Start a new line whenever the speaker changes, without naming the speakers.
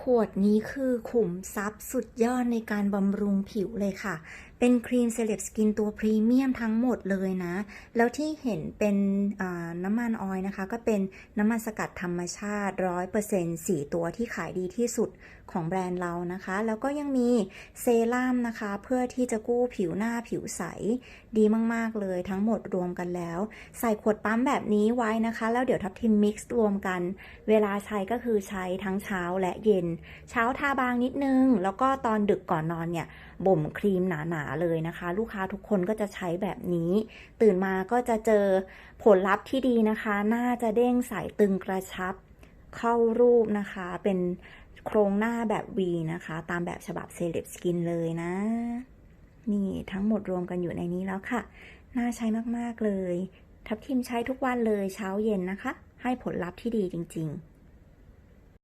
ขวดนี้คือขุมทรัพย์สุดยอดในการบำรุงผิวเลยค่ะ เป็นครีมเซเลบสกินตัวพรีเมียมทั้งหมดเลยนะ แล้วที่เห็นเป็นน้ำมันออยนะคะ ก็เป็นน้ำมันสกัดธรรมชาติ 100% 4ตัวที่ขายดีที่สุดของแบรนด์เรานะคะ แล้วก็ยังมีเซรั่มนะคะ เพื่อที่จะกู้ผิวหน้าผิวใส ดีมาก ๆ เลยทั้งหมดรวมกันแล้ว ใส่ขวดปั๊มแบบนี้ไว้นะคะ แล้วเดี๋ยวทับทิมมิกซ์รวมกัน เวลาใช้ก็คือใช้ทั้งเช้าและเย็น เช้าทาบางนิดนึง แล้วก็ตอนดึกก่อนนอนเนี่ยบ่มครีมหนาๆเลยนะคะ ลูกค้าทุกคนก็จะใช้แบบนี้ ตื่นมาก็จะเจอผลลัพธ์ที่ดีนะคะ หน้าจะเด้งใสตึงกระชับ เข้ารูปนะคะ เป็นโครงหน้าแบบ V นะคะ ตามแบบฉบับเซเลบสกินเลยนะ นี่ทั้งหมดรวมกันอยู่ในนี้แล้วค่ะ น่าใช้มาก ๆ เลย ทับทิมใช้ทุกวันเลยเช้าเย็นนะคะ ให้ผลลัพธ์ที่ดีจริง ๆ